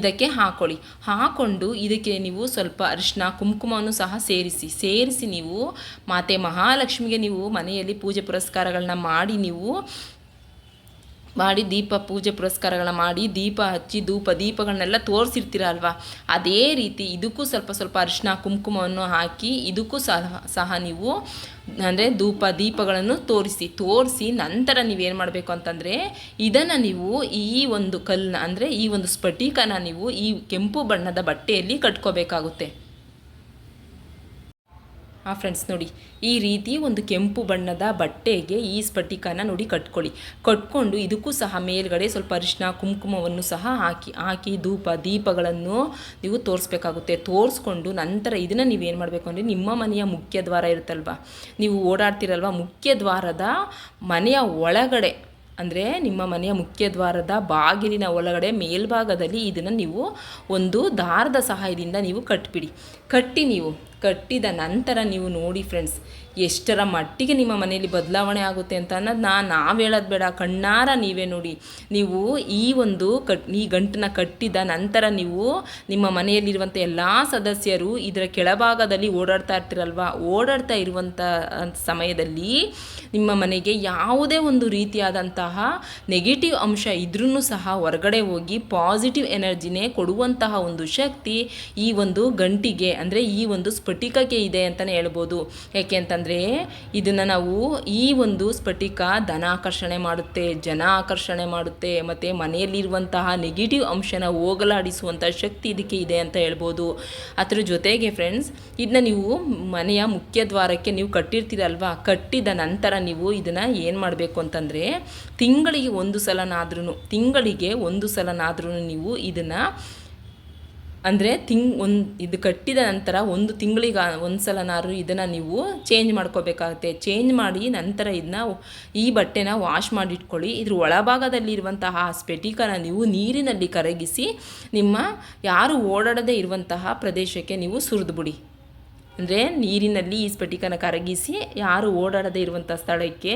ಇದಕ್ಕೆ ಹಾಕೊಳ್ಳಿ. ಹಾಕೊಂಡು ಇದಕ್ಕೆ ನೀವು ಸ್ವಲ್ಪ ಅರಿಶಿನ ಕುಂಕುಮವನ್ನು ಸಹ ಸೇರಿಸಿ. ಸೇರಿಸಿ ನೀವು ಮಾತೆ ಮಹಾಲಕ್ಷ್ಮಿಗೆ ನೀವು ಮನೆಯಲ್ಲಿ ಪೂಜೆ ಪುರಸ್ಕಾರಗಳನ್ನ ಮಾಡಿ ನೀವು ಮಾಡಿ ದೀಪ, ಪೂಜೆ ಪುರಸ್ಕಾರಗಳನ್ನ ಮಾಡಿ ದೀಪ ಹಚ್ಚಿ ಧೂಪ, ದೀಪಗಳನ್ನೆಲ್ಲ ತೋರಿಸಿರ್ತೀರ ಅಲ್ವಾ? ಅದೇ ರೀತಿ ಇದಕ್ಕೂ ಸ್ವಲ್ಪ ಸ್ವಲ್ಪ ಅರಿಶಿನ, ಕುಂಕುಮವನ್ನು ಹಾಕಿ ಇದಕ್ಕೂ ಸಹ ಸಹ ನೀವು ಅಂದರೆ ಧೂಪ, ದೀಪಗಳನ್ನು ತೋರಿಸಿ ತೋರಿಸಿ ನಂತರ ನೀವೇನು ಮಾಡಬೇಕು ಅಂತಂದರೆ ಇದನ್ನು ನೀವು ಈ ಒಂದು ಕಲ್ಲನ್ನ ಅಂದರೆ ಈ ಒಂದು ಸ್ಫಟಿಕನ ನೀವು ಈ ಕೆಂಪು ಬಣ್ಣದ ಬಟ್ಟೆಯಲ್ಲಿ ಕಟ್ಕೋಬೇಕಾಗುತ್ತೆ. ಆ ಫ್ರೆಂಡ್ಸ್ ನೋಡಿ, ಈ ರೀತಿ ಒಂದು ಕೆಂಪು ಬಣ್ಣದ ಬಟ್ಟೆಗೆ ಈ ಸ್ಫಟಿಕನ ನೋಡಿ ಕಟ್ಕೊಳ್ಳಿ. ಕಟ್ಕೊಂಡು ಇದಕ್ಕೂ ಸಹ ಮೇಲ್ಗಡೆ ಸ್ವಲ್ಪ ಅರಿಶಿನ ಕುಂಕುಮವನ್ನು ಸಹ ಹಾಕಿ ಹಾಕಿ ಧೂಪ, ದೀಪಗಳನ್ನು ನೀವು ತೋರಿಸ್ಬೇಕಾಗುತ್ತೆ. ತೋರಿಸ್ಕೊಂಡು ನಂತರ ಇದನ್ನು ನೀವೇನು ಮಾಡಬೇಕು ಅಂದರೆ ನಿಮ್ಮ ಮನೆಯ ಮುಖ್ಯ ದ್ವಾರ ಇರುತ್ತಲ್ವ? ನೀವು ಓಡಾಡ್ತಿರಲ್ವ? ಮುಖ್ಯ ದ್ವಾರದ ಮನೆಯ ಒಳಗಡೆ ಅಂದರೆ ನಿಮ್ಮ ಮನೆಯ ಮುಖ್ಯ ದ್ವಾರದ ಬಾಗಿಲಿನ ಒಳಗಡೆ ಮೇಲ್ಭಾಗದಲ್ಲಿ ಇದನ್ನು ನೀವು ಒಂದು ದಾರದ ಸಹಾಯದಿಂದ ನೀವು ಕಟ್ಬಿಡಿ. ಕಟ್ಟಿ ನೀವು. ಕಟ್ಟಿದ ನಂತರ ನೀವು ನೋಡಿ ಫ್ರೆಂಡ್ಸ್ ಎಷ್ಟರ ಮಟ್ಟಿಗೆ ನಿಮ್ಮ ಮನೆಯಲ್ಲಿ ಬದಲಾವಣೆ ಆಗುತ್ತೆ ಅಂತ ಅನ್ನೋದು ನಾನು ನಾವು ಹೇಳೋದು ಬೇಡ. ಕಣ್ಣಾರ ನೀವೇ ನೋಡಿ. ನೀವು ಈ ಒಂದು ಕಟ್ ಈ ಗಂಟನ್ನ ಕಟ್ಟಿದ ನಂತರ ನೀವು ನಿಮ್ಮ ಮನೆಯಲ್ಲಿರುವಂಥ ಎಲ್ಲ ಸದಸ್ಯರು ಇದರ ಕೆಳಭಾಗದಲ್ಲಿ ಓಡಾಡ್ತಾ ಇರ್ತೀರಲ್ವಾ? ಓಡಾಡ್ತಾ ಇರುವಂಥ ಸಮಯದಲ್ಲಿ ನಿಮ್ಮ ಮನೆಗೆ ಯಾವುದೇ ಒಂದು ರೀತಿಯಾದಂತಹ ನೆಗೆಟಿವ್ ಅಂಶ ಇದ್ರೂ ಸಹ ಹೊರಗಡೆ ಹೋಗಿ ಪಾಸಿಟಿವ್ ಎನರ್ಜಿನೇ ಕೊಡುವಂತಹ ಒಂದು ಶಕ್ತಿ ಈ ಒಂದು ಗಂಟಿಗೆ, ಅಂದರೆ ಈ ಒಂದು ಸ್ಫಟಿಕಕ್ಕೆ ಇದೆ ಅಂತಲೇ ಹೇಳ್ಬೋದು. ಯಾಕೆ ಅಂತಂದರೆ ಇದನ್ನು ನಾವು ಈ ಒಂದು ಸ್ಫಟಿಕ ಧನ ಆಕರ್ಷಣೆ ಮಾಡುತ್ತೆ ಜನ ಆಕರ್ಷಣೆ ಮಾಡುತ್ತೆ, ಮತ್ತು ಮನೆಯಲ್ಲಿರುವಂತಹ ನೆಗೆಟಿವ್ ಅಂಶನ ಹೋಗಲಾಡಿಸುವಂಥ ಶಕ್ತಿ ಇದಕ್ಕೆ ಇದೆ ಅಂತ ಹೇಳ್ಬೋದು. ಅದರ ಜೊತೆಗೆ ಫ್ರೆಂಡ್ಸ್ ಇದನ್ನ ನೀವು ಮನೆಯ ಮುಖ್ಯ ದ್ವಾರಕ್ಕೆ ನೀವು ಕಟ್ಟಿರ್ತೀರಲ್ವಾ? ಕಟ್ಟಿದ ನಂತರ ನೀವು ಇದನ್ನು ಏನು ಮಾಡಬೇಕು ಅಂತಂದರೆ ತಿಂಗಳಿಗೆ ಒಂದು ಸಲನಾದ್ರೂ ತಿಂಗಳಿಗೆ ಒಂದು ಸಲನಾದ್ರೂ ನೀವು ಇದನ್ನು ಅಂದರೆ ತಿಂಗ್ ಒಂದು ಇದು ಕಟ್ಟಿದ ನಂತರ ಒಂದು ತಿಂಗಳಿಗೆ ಒಂದು ಸಲನಾದ್ರು ಇದನ್ನು ನೀವು ಚೇಂಜ್ ಮಾಡ್ಕೋಬೇಕಾಗುತ್ತೆ. ಚೇಂಜ್ ಮಾಡಿ ನಂತರ ಇದನ್ನ ಈ ಬಟ್ಟೆನ ವಾಶ್ ಮಾಡಿಟ್ಕೊಳ್ಳಿ. ಇದ್ರ ಒಳಭಾಗದಲ್ಲಿರುವಂತಹ ಸ್ಪೆಟಿಕನ ನೀವು ನೀರಿನಲ್ಲಿ ಕರಗಿಸಿ ನಿಮ್ಮ ಯಾರು ಓಡಾಡದೇ ಇರುವಂತಹ ಪ್ರದೇಶಕ್ಕೆ ನೀವು ಸುರಿದ್ಬಿಡಿ. ಅಂದರೆ ನೀರಿನಲ್ಲಿ ಈ ಸ್ಫಟಿಕನ ಕರಗಿಸಿ ಯಾರು ಓಡಾಡದೇ ಇರುವಂಥ ಸ್ಥಳಕ್ಕೆ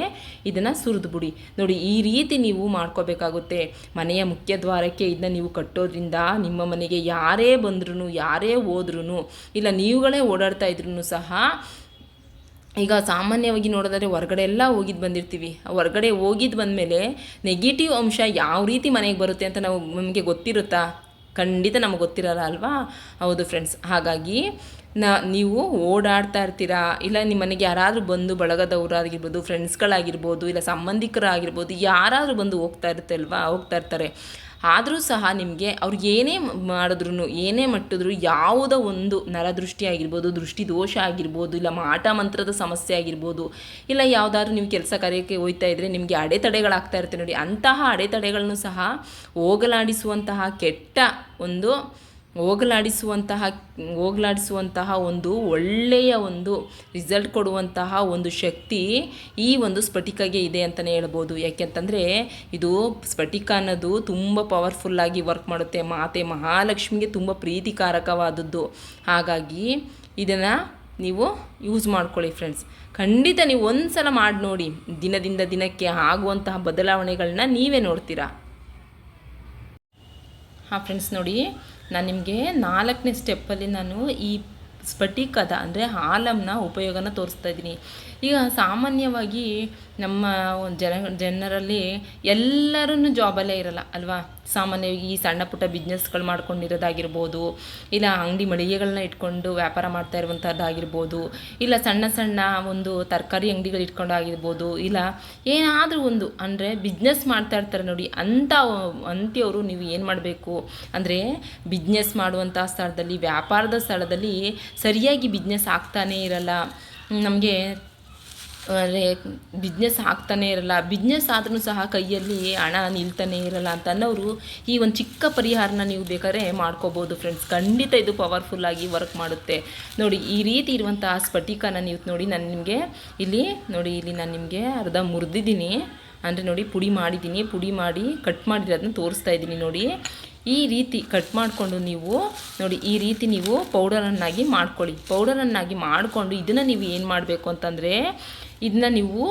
ಇದನ್ನು ಸುರಿದುಬಿಡಿ ನೋಡಿ, ಈ ರೀತಿ ನೀವು ಮಾಡ್ಕೋಬೇಕಾಗುತ್ತೆ. ಮನೆಯ ಮುಖ್ಯ ದ್ವಾರಕ್ಕೆ ಇದನ್ನ ನೀವು ಕಟ್ಟೋದ್ರಿಂದ ನಿಮ್ಮ ಮನೆಗೆ ಯಾರೇ ಬಂದ್ರೂ ಯಾರೇ ಹೋದ್ರೂ ಇಲ್ಲ ನೀವುಗಳೇ ಓಡಾಡ್ತಾ ಇದ್ರೂ ಸಹ ಈಗ ಸಾಮಾನ್ಯವಾಗಿ ನೋಡೋದಾದರೆ ಹೊರಗಡೆ ಎಲ್ಲ ಹೋಗಿದ್ದು ಬಂದಿರ್ತೀವಿ. ಹೊರಗಡೆ ಹೋಗಿದ್ದು ಬಂದಮೇಲೆ ನೆಗೆಟಿವ್ ಅಂಶ ಯಾವ ರೀತಿ ಮನೆಗೆ ಬರುತ್ತೆ ಅಂತ ನಾವು ನಮಗೆ ಗೊತ್ತಿರುತ್ತಾ? ಖಂಡಿತ ನಮಗೆ ಗೊತ್ತಿರಲ್ಲ ಅಲ್ವಾ? ಹೌದು ಫ್ರೆಂಡ್ಸ್ ಹಾಗಾಗಿ ನ ನೀವು ಓಡಾಡ್ತಾ ಇರ್ತೀರಾ? ಇಲ್ಲ ನಿಮ್ಮ ಮನೆಗೆ ಯಾರಾದರೂ ಬಂದು ಬಳಗದವರು ಆಗಿರ್ಬೋದು ಫ್ರೆಂಡ್ಸ್ಗಳಾಗಿರ್ಬೋದು ಇಲ್ಲ ಸಂಬಂಧಿಕರಾಗಿರ್ಬೋದು, ಯಾರಾದರೂ ಬಂದು ಹೋಗ್ತಾ ಇರುತ್ತೆ ಅಲ್ವಾ? ಹೋಗ್ತಾ ಇರ್ತಾರೆ. ಆದರೂ ಸಹ ನಿಮಗೆ ಅವ್ರು ಏನೇ ಮಾಡಿದ್ರು ಏನೇ ಮಟ್ಟಿದ್ರು ಯಾವುದೋ ಒಂದು ನರದೃಷ್ಟಿ ಆಗಿರ್ಬೋದು ದೃಷ್ಟಿ ದೋಷ ಆಗಿರ್ಬೋದು, ಇಲ್ಲ ಮಾಟ ಮಂತ್ರದ ಸಮಸ್ಯೆ ಆಗಿರ್ಬೋದು, ಇಲ್ಲ ಯಾವುದಾದ್ರೂ ನೀವು ಕೆಲಸ ಕಾರ್ಯಕ್ಕೆ ಹೋಯ್ತಾ ಇದ್ದರೆ ನಿಮಗೆ ಅಡೆತಡೆಗಳಾಗ್ತಾ ಇರುತ್ತೆ ನೋಡಿ. ಅಂತಹ ಅಡೆತಡೆಗಳನ್ನು ಸಹ ಹೋಗಲಾಡಿಸುವಂತಹ ಕೆಟ್ಟ ಒಂದು ಹೋಗಲಾಡಿಸುವಂತಹ ಹೋಗಲಾಡಿಸುವಂತಹ ಒಂದು ಒಳ್ಳೆಯ ಒಂದು ರಿಸಲ್ಟ್ ಕೊಡುವಂತಹ ಒಂದು ಶಕ್ತಿ ಈ ಒಂದು ಸ್ಫಟಿಕಗೆ ಇದೆ ಅಂತಲೇ ಹೇಳ್ಬೋದು. ಯಾಕೆಂತಂದರೆ ಇದು ಸ್ಫಟಿಕ ಅನ್ನೋದು ತುಂಬ ಪವರ್ಫುಲ್ಲಾಗಿ ವರ್ಕ್ ಮಾಡುತ್ತೆ. ಮಾತೆ ಮಹಾಲಕ್ಷ್ಮಿಗೆ ತುಂಬ ಪ್ರೀತಿಕಾರಕವಾದದ್ದು. ಹಾಗಾಗಿ ಇದನ್ನು ನೀವು ಯೂಸ್ ಮಾಡ್ಕೊಳ್ಳಿ ಫ್ರೆಂಡ್ಸ್ ಖಂಡಿತ ನೀವು ಒಂದು ಸಲ ಮಾಡಿ ನೋಡಿ ದಿನದಿಂದ ದಿನಕ್ಕೆ ಆಗುವಂತಹ ಬದಲಾವಣೆಗಳನ್ನ ನೀವೇ ನೋಡ್ತೀರಾ? ಹಾಂ ಫ್ರೆಂಡ್ಸ್ ನೋಡಿ, ನಾನು ನಿಮಗೆ ನಾಲ್ಕನೇ ಸ್ಟೆಪ್ಪಲ್ಲಿ ನಾನು ಈ ಸ್ಫಟಿಕದ ಅಂದರೆ ಹಾಲಮ್ನ ಉಪಯೋಗನ ತೋರಿಸ್ತಾ ಇದ್ದೀನಿ. ಈಗ ಸಾಮಾನ್ಯವಾಗಿ ನಮ್ಮ ಜನ, ಜನರಲ್ಲಿ ಎಲ್ಲರೂ ಜಾಬಲ್ಲೇ ಇರಲ್ಲ, ಅಲ್ವಾ? ಸಾಮಾನ್ಯವಾಗಿ ಈ ಸಣ್ಣ ಪುಟ್ಟ ಬಿಸ್ನೆಸ್ಗಳು ಮಾಡ್ಕೊಂಡಿರೋದಾಗಿರ್ಬೋದು, ಇಲ್ಲ ಅಂಗಡಿ ಮಳಿಗೆಗಳನ್ನ ಇಟ್ಕೊಂಡು ವ್ಯಾಪಾರ ಮಾಡ್ತಾ ಇರುವಂಥದ್ದಾಗಿರ್ಬೋದು ಇಲ್ಲ ಸಣ್ಣ ಸಣ್ಣ ಒಂದು ತರಕಾರಿ ಅಂಗಡಿಗಳು ಇಟ್ಕೊಂಡಾಗಿರ್ಬೋದು, ಇಲ್ಲ ಏನಾದರೂ ಒಂದು ಅಂದರೆ ಬಿಸ್ನೆಸ್ ಮಾಡ್ತಾ ಇರ್ತಾರೆ ನೋಡಿ ಅಂಥ ಅಂತ್ಯವರು ನೀವು ಏನು ಮಾಡಬೇಕು ಅಂದರೆ ಬಿಸ್ನೆಸ್ ಮಾಡುವಂಥ ಸ್ಥಳದಲ್ಲಿ, ವ್ಯಾಪಾರದ ಸ್ಥಳದಲ್ಲಿ ಸರಿಯಾಗಿ ಬಿಸ್ನೆಸ್ ಆಗ್ತಾನೇ ಇರಲ್ಲ. ನಮಗೆ ಅಂದರೆ ಬಿಸ್ನೆಸ್ ಆಗ್ತಾನೆ ಇರಲ್ಲ ಬಿಸ್ನೆಸ್ ಆದ್ರೂ ಸಹ ಕೈಯಲ್ಲಿ ಹಣ ನಿಲ್ತಾನೆ ಇರಲ್ಲ ಅಂತ ಅನ್ನೋರು ಈ ಒಂದು ಚಿಕ್ಕ ಪರಿಹಾರನ ನೀವು ಬೇಕಾದ್ರೆ ಮಾಡ್ಕೋಬೋದು ಫ್ರೆಂಡ್ಸ್ ಖಂಡಿತ ಇದು ಪವರ್ಫುಲ್ಲಾಗಿ ವರ್ಕ್ ಮಾಡುತ್ತೆ. ನೋಡಿ, ಈ ರೀತಿ ಇರುವಂತಹ ಸ್ಫಟಿಕನ ನೀವು ನೋಡಿ, ನಾನು ನಿಮಗೆ ಇಲ್ಲಿ ನೋಡಿ, ಇಲ್ಲಿ ನಾನು ನಿಮಗೆ ಅರ್ಧ ಮುರಿದಿದ್ದೀನಿ. ಅಂದರೆ ನೋಡಿ, ಪುಡಿ ಮಾಡಿದ್ದೀನಿ. ಪುಡಿ ಮಾಡಿ ಕಟ್ ಮಾಡಿರೋದನ್ನ ತೋರಿಸ್ತಾ ಇದ್ದೀನಿ ನೋಡಿ. ಈ ರೀತಿ ಕಟ್ ಮಾಡಿಕೊಂಡು ನೀವು ನೋಡಿ, ಈ ರೀತಿ ನೀವು ಪೌಡರನ್ನಾಗಿ ಮಾಡ್ಕೊಳ್ಳಿ. ಪೌಡರನ್ನಾಗಿ ಮಾಡಿಕೊಂಡು ಇದನ್ನು ನೀವು ಏನು ಮಾಡಬೇಕು ಅಂತಂದರೆ ಇದನ್ನ ನೀವು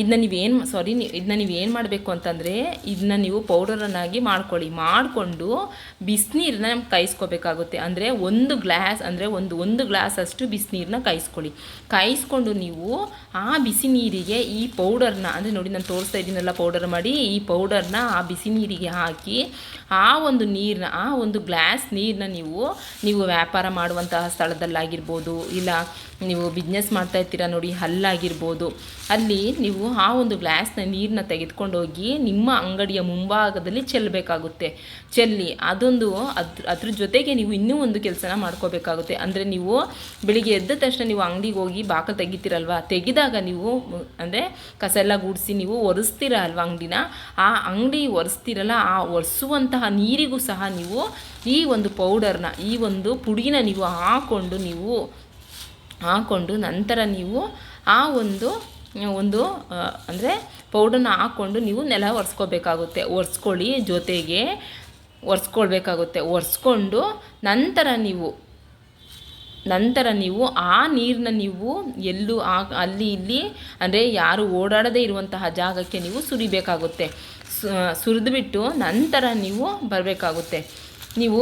ಇದನ್ನ ನೀವೇನು ಸಾರಿ ಇದನ್ನ ನೀವು ಏನು ಮಾಡಬೇಕು ಅಂತಂದರೆ ಇದನ್ನ ನೀವು ಪೌಡರನ್ನಾಗಿ ಮಾಡ್ಕೊಳ್ಳಿ. ಮಾಡಿಕೊಂಡು ಬಿಸಿನೀರನ್ನ ಕಾಯಿಸ್ಕೋಬೇಕಾಗುತ್ತೆ. ಅಂದರೆ ಒಂದು ಗ್ಲಾಸ್, ಅಂದರೆ ಒಂದು ಒಂದು ಗ್ಲಾಸ್ ಅಷ್ಟು ಬಿಸಿನೀರನ್ನ ಕಾಯಿಸ್ಕೊಳ್ಳಿ. ಕಾಯಿಸ್ಕೊಂಡು ನೀವು ಆ ಬಿಸಿ ನೀರಿಗೆ ಈ ಪೌಡರ್ನ, ಅಂದರೆ ನೋಡಿ ನಾನು ತೋರಿಸ್ತಾ ಇದ್ದೀನಲ್ಲ ಪೌಡರ್ ಮಾಡಿ, ಈ ಪೌಡರ್ನ ಆ ಬಿಸಿ ನೀರಿಗೆ ಹಾಕಿ, ಆ ಒಂದು ನೀರನ್ನ ಆ ಒಂದು ಗ್ಲಾಸ್ ನೀರನ್ನ ನೀವು ನೀವು ವ್ಯಾಪಾರ ಮಾಡುವಂತಹ ಸ್ಥಳದಲ್ಲಾಗಿರ್ಬೋದು, ಇಲ್ಲ ನೀವು ಬಿಸ್ನೆಸ್ ಮಾಡ್ತಾ ಇರ್ತೀರ ನೋಡಿ, ಹಲ್ಲಾಗಿರ್ಬೋದು. ಅಲ್ಲಿ ನೀವು ಆ ಒಂದು ಗ್ಲಾಸ್ನ ನೀರನ್ನ ತೆಗೆದುಕೊಂಡೋಗಿ ನಿಮ್ಮ ಅಂಗಡಿಯ ಮುಂಭಾಗದಲ್ಲಿ ಚೆಲ್ಲಬೇಕಾಗುತ್ತೆ. ಚೆಲ್ಲಿ ಅದೊಂದು ಅದ್ರ ಅದ್ರ ಜೊತೆಗೆ ನೀವು ಇನ್ನೂ ಒಂದು ಕೆಲಸನ ಮಾಡ್ಕೋಬೇಕಾಗುತ್ತೆ. ಅಂದರೆ ನೀವು ಬೆಳಿಗ್ಗೆ ಎದ್ದ ತಕ್ಷಣ ನೀವು ಅಂಗಡಿಗೆ ಹೋಗಿ ಬಾಕಲು ತೆಗಿತೀರಲ್ವ? ತೆಗೆದಾಗ ನೀವು ಅಂದರೆ ಕಸ ಎಲ್ಲ ಗುಡಿಸಿ ನೀವು ಒರೆಸ್ತೀರ ಅಲ್ವಾ ಅಂಗಡಿನ? ಆ ಅಂಗಡಿ ಒರೆಸ್ತೀರಲ್ಲ, ಆ ಒರೆಸುವಂತಹ ನೀರಿಗೂ ಸಹ ನೀವು ಈ ಒಂದು ಪೌಡರ್ನ ಈ ಒಂದು ಪುಡಿನ ನೀವು ಹಾಕ್ಕೊಂಡು ನೀವು ಹಾಕ್ಕೊಂಡು ನಂತರ ನೀವು ಆ ಒಂದು ಒಂದು ಅಂದರೆ ಪೌಡರ್ನ ಹಾಕ್ಕೊಂಡು ನೀವು ನೆಲ ಒರೆಸ್ಕೋಬೇಕಾಗುತ್ತೆ. ಒರೆಸ್ಕೊಳ್ಳಿ ಜೊತೆಗೆ ಒರೆಸ್ಕೊಳ್ಬೇಕಾಗುತ್ತೆ. ಒರೆಸ್ಕೊಂಡು ನಂತರ ನೀವು ನಂತರ ನೀವು ಆ ನೀರನ್ನ ನೀವು ಎಲ್ಲೂ ಆ, ಅಲ್ಲಿ ಇಲ್ಲಿ, ಅಂದರೆ ಯಾರು ಓಡಾಡದೇ ಇರುವಂತಹ ಜಾಗಕ್ಕೆ ನೀವು ಸುರಿಬೇಕಾಗುತ್ತೆ. ಸುರಿದುಬಿಟ್ಟು ನಂತರ ನೀವು ಬರಬೇಕಾಗುತ್ತೆ. ನೀವು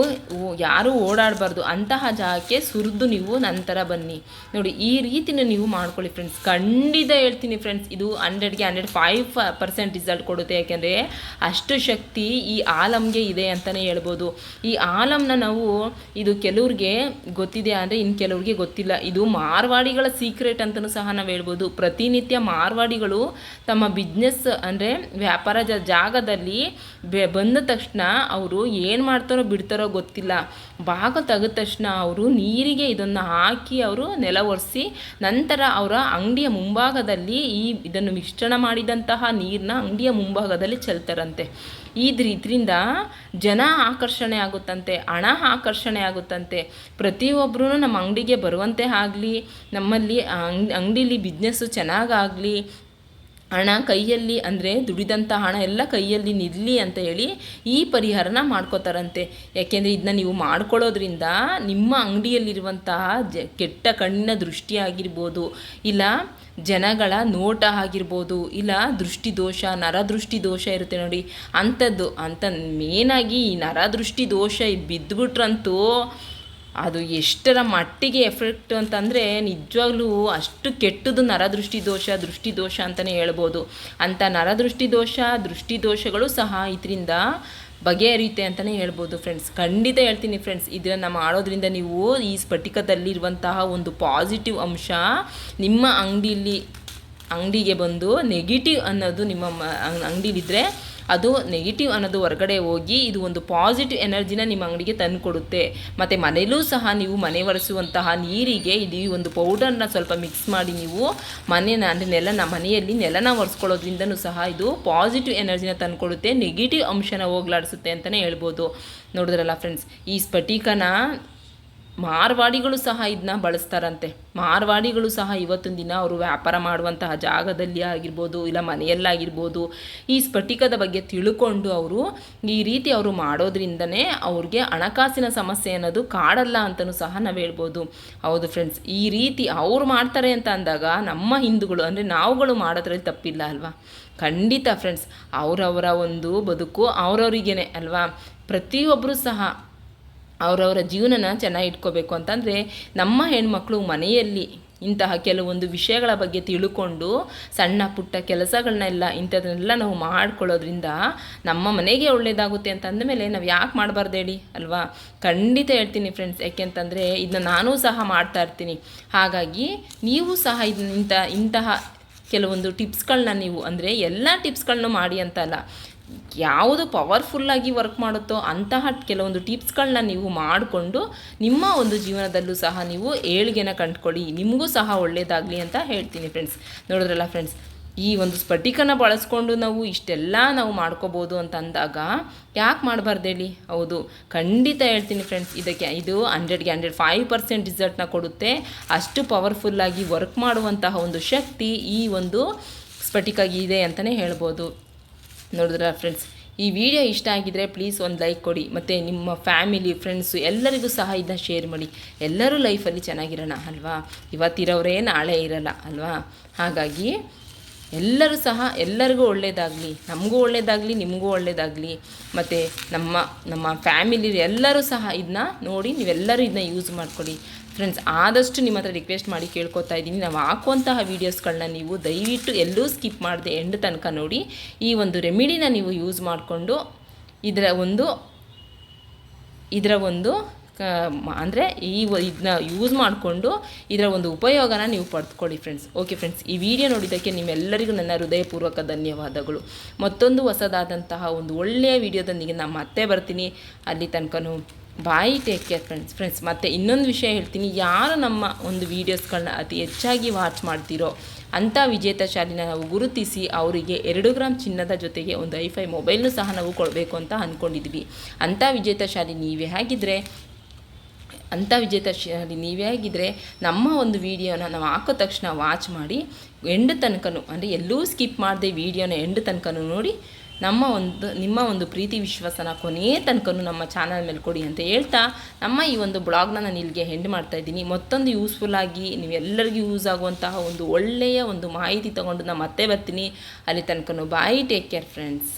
ಯಾರೂ ಓಡಾಡಬಾರ್ದು. ಅಂತಹ ಜಾಗಕ್ಕೆ ಸುರಿದು ನೀವು ನಂತರ ಬನ್ನಿ. ನೋಡಿ, ಈ ರೀತಿನ ನೀವು ಮಾಡ್ಕೊಳ್ಳಿ ಫ್ರೆಂಡ್ಸ್ ಖಂಡಿತ ಹೇಳ್ತೀನಿ ಫ್ರೆಂಡ್ಸ್ ಇದು ಹಂಡ್ರೆಡ್ಗೆ ಹಂಡ್ರೆಡ್ ಫೈವ್ ಪರ್ಸೆಂಟ್ ರಿಸಲ್ಟ್ ಕೊಡುತ್ತೆ. ಯಾಕೆಂದರೆ ಅಷ್ಟು ಶಕ್ತಿ ಈ ಆಲಮ್ಗೆ ಇದೆ ಅಂತಲೇ ಹೇಳ್ಬೋದು. ಈ ಆಲಮ್ನ ನಾವು ಇದು ಕೆಲವ್ರಿಗೆ ಗೊತ್ತಿದೆ ಅಂದರೆ ಇನ್ನು ಕೆಲವ್ರಿಗೆ ಗೊತ್ತಿಲ್ಲ. ಇದು ಮಾರ್ವಾಡಿಗಳ ಸೀಕ್ರೆಟ್ ಅಂತಲೂ ಸಹ ನಾವು ಹೇಳ್ಬೋದು. ಪ್ರತಿನಿತ್ಯ ಮಾರ್ವಾಡಿಗಳು ತಮ್ಮ ಬಿಸ್ನೆಸ್ ಅಂದರೆ ವ್ಯಾಪಾರ ಜಾಗದಲ್ಲಿ ಬಂದ ತಕ್ಷಣ ಅವರು ಏನು ಮಾಡ್ತಾರೋ ಬಿಡ್ತಾರೋ ಗೊತ್ತಿಲ್ಲ. ಭಾಗ ತೆಗೆದ ತಕ್ಷಣ ಅವರು ನೀರಿಗೆ ಇದನ್ನು ಹಾಕಿ ಅವರು ನೆಲ ಒರೆಸಿ ನಂತರ ಅವರ ಅಂಗಡಿಯ ಮುಂಭಾಗದಲ್ಲಿ ಈ ಇದನ್ನು ಮಿಶ್ರಣ ಮಾಡಿದಂತಹ ನೀರನ್ನ ಅಂಗಡಿಯ ಮುಂಭಾಗದಲ್ಲಿ ಚೆಲ್ತಾರಂತೆ. ಇದರಿಂದ ಜನ ಆಕರ್ಷಣೆ ಆಗುತ್ತಂತೆ, ಹಣ ಆಕರ್ಷಣೆ ಆಗುತ್ತಂತೆ. ಪ್ರತಿಯೊಬ್ಬರೂ ನಮ್ಮ ಅಂಗಡಿಗೆ ಬರುವಂತೆ ಆಗಲಿ, ನಮ್ಮಲ್ಲಿ ಅಂಗ್, ಅಂಗಡೀಲಿ ಬಿಸ್ನೆಸ್ಸು ಚೆನ್ನಾಗಾಗಲಿ ಹಣ ಕೈಯಲ್ಲಿ ಅಂದರೆ ದುಡಿದಂಥ ಹಣ ಎಲ್ಲ ಕೈಯಲ್ಲಿ ನಿಲ್ಲಿ ಅಂತ ಹೇಳಿ ಈ ಪರಿಹಾರನ ಮಾಡ್ಕೋತಾರಂತೆ. ಯಾಕೆಂದರೆ ಇದನ್ನ ನೀವು ಮಾಡ್ಕೊಳ್ಳೋದ್ರಿಂದ ನಿಮ್ಮ ಅಂಗಡಿಯಲ್ಲಿರುವಂತಹ ಜ ಕೆಟ್ಟ ಕಣ್ಣಿನ ದೃಷ್ಟಿ ಆಗಿರ್ಬೋದು, ಇಲ್ಲ ಜನಗಳ ನೋಟ ಆಗಿರ್ಬೋದು, ಇಲ್ಲ ದೃಷ್ಟಿ ದೋಷ ನರದೃಷ್ಟಿ ದೋಷ ಇರುತ್ತೆ ನೋಡಿ. ಅಂಥದ್ದು ಅಂತ ಮೇನಾಗಿ ಈ ನರದೃಷ್ಟಿ ದೋಷ ಬಿದ್ದುಬಿಟ್ರಂತೂ ಅದು ಎಷ್ಟರ ಮಟ್ಟಿಗೆ ಎಫೆಕ್ಟ್ ಅಂತಂದರೆ ನಿಜವಾಗ್ಲೂ ಅಷ್ಟು ಕೆಟ್ಟದ್ದು ನರದೃಷ್ಟಿ ದೋಷ, ದೃಷ್ಟಿ ದೋಷ ಅಂತಲೇ ಹೇಳ್ಬೋದು. ಅಂಥ ನರದೃಷ್ಟಿ ದೋಷ, ದೃಷ್ಟಿ ದೋಷಗಳು ಸಹ ಇದರಿಂದ ಬಗೆಹರಿಯುತ್ತೆ ಅಂತಲೇ ಹೇಳ್ಬೋದು ಫ್ರೆಂಡ್ಸ್ ಖಂಡಿತ ಹೇಳ್ತೀನಿ ಫ್ರೆಂಡ್ಸ್ ಇದನ್ನು ಮಾಡೋದ್ರಿಂದ ನೀವು ಈ ಸ್ಫಟಿಕದಲ್ಲಿರುವಂತಹ ಒಂದು ಪಾಸಿಟಿವ್ ಅಂಶ ನಿಮ್ಮ ಅಂಗಡಿಯಲ್ಲಿ ಅಂಗಡಿಗೆ ಬಂದು ನೆಗೆಟಿವ್ ಅನ್ನೋದು ನಿಮ್ಮ ಅಂಗಡಿಲಿದ್ದರೆ ಅದು ನೆಗೆಟಿವ್ ಅನ್ನೋದು ಹೊರಗಡೆ ಹೋಗಿ ಇದು ಒಂದು ಪಾಸಿಟಿವ್ ಎನರ್ಜಿನ ನಿಮ್ಮ ಅಂಗಡಿಗೆ ತಂದು ಕೊಡುತ್ತೆ ಮತ್ತು ಮನೆಯಲ್ಲೂ ಸಹ ನೀವು ಮನೆ ಒರೆಸುವಂತಹ ನೀರಿಗೆ ಇದು ಒಂದು ಪೌಡರ್ನ ಸ್ವಲ್ಪ ಮಿಕ್ಸ್ ಮಾಡಿ ನೀವು ಮನೆಯ ಅಂದರೆ ನೆಲನ, ಮನೆಯಲ್ಲಿ ನೆಲನ ಒರೆಸ್ಕೊಳ್ಳೋದ್ರಿಂದನೂ ಸಹ ಇದು ಪಾಸಿಟಿವ್ ಎನರ್ಜಿನ ತಂದುಕೊಡುತ್ತೆ ನೆಗೆಟಿವ್ ಅಂಶನ ಹೋಗ್ಲಾಡಿಸುತ್ತೆ ಅಂತಲೇ ಹೇಳ್ಬೋದು. ನೋಡಿದ್ರಲ್ಲ ಫ್ರೆಂಡ್ಸ್ ಈ ಸ್ಫಟಿಕನ ಮಾರ್ವಾಡಿಗಳು ಸಹ ಇದನ್ನ ಬಳಸ್ತಾರಂತೆ. ಮಾರ್ವಾಡಿಗಳು ಸಹ ಇವತ್ತಿನ ದಿನ ಅವರು ವ್ಯಾಪಾರ ಮಾಡುವಂತಹ ಜಾಗದಲ್ಲಿ ಆಗಿರ್ಬೋದು, ಇಲ್ಲ ಮನೆಯಲ್ಲಾಗಿರ್ಬೋದು, ಈ ಸ್ಫಟಿಕದ ಬಗ್ಗೆ ತಿಳ್ಕೊಂಡು ಅವರು ಈ ರೀತಿ ಅವರು ಮಾಡೋದ್ರಿಂದನೇ ಅವ್ರಿಗೆ ಹಣಕಾಸಿನ ಸಮಸ್ಯೆ ಅನ್ನೋದು ಕಾಡಲ್ಲ ಅಂತಲೂ ಸಹ ನಾವು ಹೇಳ್ಬೋದು. ಹೌದು ಫ್ರೆಂಡ್ಸ್ ಈ ರೀತಿ ಅವ್ರು ಮಾಡ್ತಾರೆ ಅಂತ ಅಂದಾಗ ನಮ್ಮ ಹಿಂದೂಗಳು, ಅಂದರೆ ನಾವುಗಳು ಮಾಡೋದ್ರಲ್ಲಿ ತಪ್ಪಿಲ್ಲ ಅಲ್ವಾ? ಖಂಡಿತ ಫ್ರೆಂಡ್ಸ್ ಅವರವರ ಒಂದು ಬದುಕು ಅವರವರಿಗೇನೆ ಅಲ್ವಾ? ಪ್ರತಿಯೊಬ್ಬರು ಸಹ ಅವರವರ ಜೀವನನ ಚೆನ್ನಾಗಿ ಇಟ್ಕೋಬೇಕು ಅಂತಂದರೆ ನಮ್ಮ ಹೆಣ್ಮಕ್ಳು ಮನೆಯಲ್ಲಿ ಇಂತಹ ಕೆಲವೊಂದು ವಿಷಯಗಳ ಬಗ್ಗೆ ತಿಳ್ಕೊಂಡು ಸಣ್ಣ ಪುಟ್ಟ ಕೆಲಸಗಳನ್ನೆಲ್ಲ ಇಂಥದನ್ನೆಲ್ಲ ನಾವು ಮಾಡ್ಕೊಳ್ಳೋದ್ರಿಂದ ನಮ್ಮ ಮನೆಗೆ ಒಳ್ಳೆಯದಾಗುತ್ತೆ ಅಂತ ಅಂದಮೇಲೆ ನಾವು ಯಾಕೆ ಮಾಡಬಾರ್ದು ಹೇಳಿ ಅಲ್ವಾ? ಖಂಡಿತ ಹೇಳ್ತೀನಿ ಫ್ರೆಂಡ್ಸ್ ಯಾಕೆಂತಂದರೆ ಇದನ್ನ ನಾನೂ ಸಹ ಮಾಡ್ತಾ ಇರ್ತೀನಿ. ಹಾಗಾಗಿ ನೀವು ಸಹ ಇದನ್ನ ಇಂಥ ಇಂತಹ ಕೆಲವೊಂದು ಟಿಪ್ಸ್ಗಳನ್ನ ನೀವು ಅಂದರೆ ಎಲ್ಲ ಟಿಪ್ಸ್ಗಳನ್ನೂ ಮಾಡಿ ಅಂತಲ್ಲ ಯಾವುದು ಪವರ್ಫುಲ್ಲಾಗಿ ವರ್ಕ್ ಮಾಡುತ್ತೋ ಅಂತಹ ಕೆಲವೊಂದು ಟಿಪ್ಸ್ಗಳನ್ನ ನೀವು ಮಾಡಿಕೊಂಡು ನಿಮ್ಮ ಒಂದು ಜೀವನದಲ್ಲೂ ಸಹ ನೀವು ಏಳಿಗೆನ ಕಂಡುಕೊಳ್ಳಿ. ನಿಮಗೂ ಸಹ ಒಳ್ಳೆಯದಾಗಲಿ ಅಂತ ಹೇಳ್ತೀನಿ ಫ್ರೆಂಡ್ಸ್ ನೋಡಿದ್ರಲ್ಲ ಫ್ರೆಂಡ್ಸ್ ಈ ಒಂದು ಸ್ಫಟಿಕನ ಬಳಸ್ಕೊಂಡು ನಾವು ಇಷ್ಟೆಲ್ಲ ನಾವು ಮಾಡ್ಕೋಬೋದು ಅಂತ ಅಂದಾಗ ಯಾಕೆ ಮಾಡಬಾರ್ದು ಹೇಳಿ? ಹೌದು, ಖಂಡಿತ ಹೇಳ್ತೀನಿ ಫ್ರೆಂಡ್ಸ್ ಇದಕ್ಕೆ ಇದು ಹಂಡ್ರೆಡ್ಗೆ ಹಂಡ್ರೆಡ್ ಫೈವ್ ಪರ್ಸೆಂಟ್ ರಿಸಲ್ಟ್ನ ಕೊಡುತ್ತೆ. ಅಷ್ಟು ಪವರ್ಫುಲ್ಲಾಗಿ ವರ್ಕ್ ಮಾಡುವಂತಹ ಒಂದು ಶಕ್ತಿ ಈ ಒಂದು ಸ್ಫಟಿಕಾಗಿದೆ ಅಂತಲೇ ಹೇಳ್ಬೋದು. ನೋಡಿದ್ರ ಫ್ರೆಂಡ್ಸ್ ಈ ವಿಡಿಯೋ ಇಷ್ಟ ಆಗಿದ್ರೆ ಪ್ಲೀಸ್ ಒಂದು ಲೈಕ್ ಕೊಡಿ, ಮತ್ತು ನಿಮ್ಮ ಫ್ಯಾಮಿಲಿ ಫ್ರೆಂಡ್ಸು ಎಲ್ಲರಿಗೂ ಸಹ ಇದನ್ನ ಶೇರ್ ಮಾಡಿ. ಎಲ್ಲರೂ ಲೈಫಲ್ಲಿ ಚೆನ್ನಾಗಿರೋಣ ಅಲ್ವಾ? ಇವತ್ತಿರೋರೇ ನಾಳೆ ಇರಲ್ಲ ಅಲ್ವಾ? ಹಾಗಾಗಿ ಎಲ್ಲರೂ ಸಹ ಎಲ್ಲರಿಗೂ ಒಳ್ಳೆಯದಾಗಲಿ ನಮಗೂ ಒಳ್ಳೆಯದಾಗಲಿ ನಿಮಗೂ ಒಳ್ಳೆಯದಾಗಲಿ ಮತ್ತು ನಮ್ಮ ನಮ್ಮ ಫ್ಯಾಮಿಲಿ ಎಲ್ಲರೂ ಸಹ ಇದನ್ನ ನೋಡಿ ನೀವೆಲ್ಲರೂ ಇದನ್ನ ಯೂಸ್ ಮಾಡ್ಕೊಳ್ಳಿ ಫ್ರೆಂಡ್ಸ್ ಆದಷ್ಟು ನಿಮ್ಮ ಹತ್ರ ರಿಕ್ವೆಸ್ಟ್ ಮಾಡಿ ಕೇಳ್ಕೊತಾ ಇದ್ದೀನಿ. ನಾವು ಹಾಕುವಂತಹ ವೀಡಿಯೋಸ್ಗಳನ್ನ ನೀವು ದಯವಿಟ್ಟು ಎಲ್ಲೂ ಸ್ಕಿಪ್ ಮಾಡದೆ ಎಂಡ್ ತನಕ ನೋಡಿ. ಈ ಒಂದು ರೆಮಿಡಿನ ನೀವು ಯೂಸ್ ಮಾಡಿಕೊಂಡು ಇದರ ಒಂದು ಇದರ ಒಂದು ಅಂದರೆ ಈ ಇದನ್ನ ಯೂಸ್ ಮಾಡಿಕೊಂಡು ಇದರ ಒಂದು ಉಪಯೋಗನ ನೀವು ಪಡೆದುಕೊಳ್ಳಿ ಫ್ರೆಂಡ್ಸ್ ಓಕೆ ಫ್ರೆಂಡ್ಸ್ ಈ ವಿಡಿಯೋ ನೋಡಿದ್ದಕ್ಕೆ ನಿಮ್ಮೆಲ್ಲರಿಗೂ ನನ್ನ ಹೃದಯಪೂರ್ವಕ ಧನ್ಯವಾದಗಳು. ಮತ್ತೊಂದು ಹೊಸದಾದಂತಹ ಒಂದು ಒಳ್ಳೆಯ ವಿಡಿಯೋದೊಂದಿಗೆ ನಾನು ಮತ್ತೆ ಬರ್ತೀನಿ. ಅಲ್ಲಿ ತನಕನೂ ಬಾಯಿ ಟೇಕ್ ಕೇರ್ ಫ್ರೆಂಡ್ಸ್ ಫ್ರೆಂಡ್ಸ್ ಮತ್ತು ಇನ್ನೊಂದು ವಿಷಯ ಹೇಳ್ತೀನಿ. ಯಾರು ನಮ್ಮ ಒಂದು ವೀಡಿಯೋಸ್ಗಳನ್ನ ಅತಿ ಹೆಚ್ಚಾಗಿ ವಾಚ್ ಮಾಡ್ತೀರೋ ಅಂಥ ವಿಜೇತ ಶಾಲಿನ ನಾವು ಗುರುತಿಸಿ ಅವರಿಗೆ ಎರಡು ಗ್ರಾಮ್ ಚಿನ್ನದ ಜೊತೆಗೆ ಒಂದು ಐಫೈ ಮೊಬೈಲ್ನು ಸಹ ನಾವು ಕೊಡಬೇಕು ಅಂತ ಅಂದ್ಕೊಂಡಿದ್ವಿ ಅಂಥ ವಿಜೇತ ಶಾಲಿ ನೀವೇ ಹಾಗಿದ್ರೆ ಅಂಥ ವಿಜೇತ ಶಾಲಿ ನೀವೇ ಆಗಿದ್ದರೆ ನಮ್ಮ ಒಂದು ವಿಡಿಯೋನ ನಾವು ಹಾಕೋ ತಕ್ಷಣ ವಾಚ್ ಮಾಡಿ, ಎಂಡ್ ತನಕನೂ, ಅಂದರೆ ಎಲ್ಲೂ ಸ್ಕಿಪ್ ಮಾಡದೆ ವಿಡಿಯೋನ ಎಂಡ್ ತನಕನೂ ನೋಡಿ ನಮ್ಮ ಒಂದು, ನಿಮ್ಮ ಒಂದು ಪ್ರೀತಿ ವಿಶ್ವಾಸನ ಕೊನೆಯ ತನಕನೂ ನಮ್ಮ ಚಾನಲ್ ಮೇಲೆ ಕೊಡಿ ಅಂತ ಹೇಳ್ತಾ ನಮ್ಮ ಈ ಒಂದು ಬ್ಲಾಗ್ನ ನಾನು ಇಲ್ಲಿಗೆ ಹೆಂಡ್ ಮಾಡ್ತಾ ಇದ್ದೀನಿ. ಮತ್ತೊಂದು ಯೂಸ್ಫುಲ್ ಆಗಿ ನೀವೆಲ್ಲರಿಗೂ ಯೂಸ್ ಆಗುವಂತಹ ಒಂದು ಒಳ್ಳೆಯ ಒಂದು ಮಾಹಿತಿ ತಗೊಂಡು ನಾನು ಮತ್ತೆ ಬರ್ತೀನಿ. ಅಲ್ಲಿ ತನಕನೂ ಬಾಯ್ ಟೇಕ್ ಕೇರ್ ಫ್ರೆಂಡ್ಸ್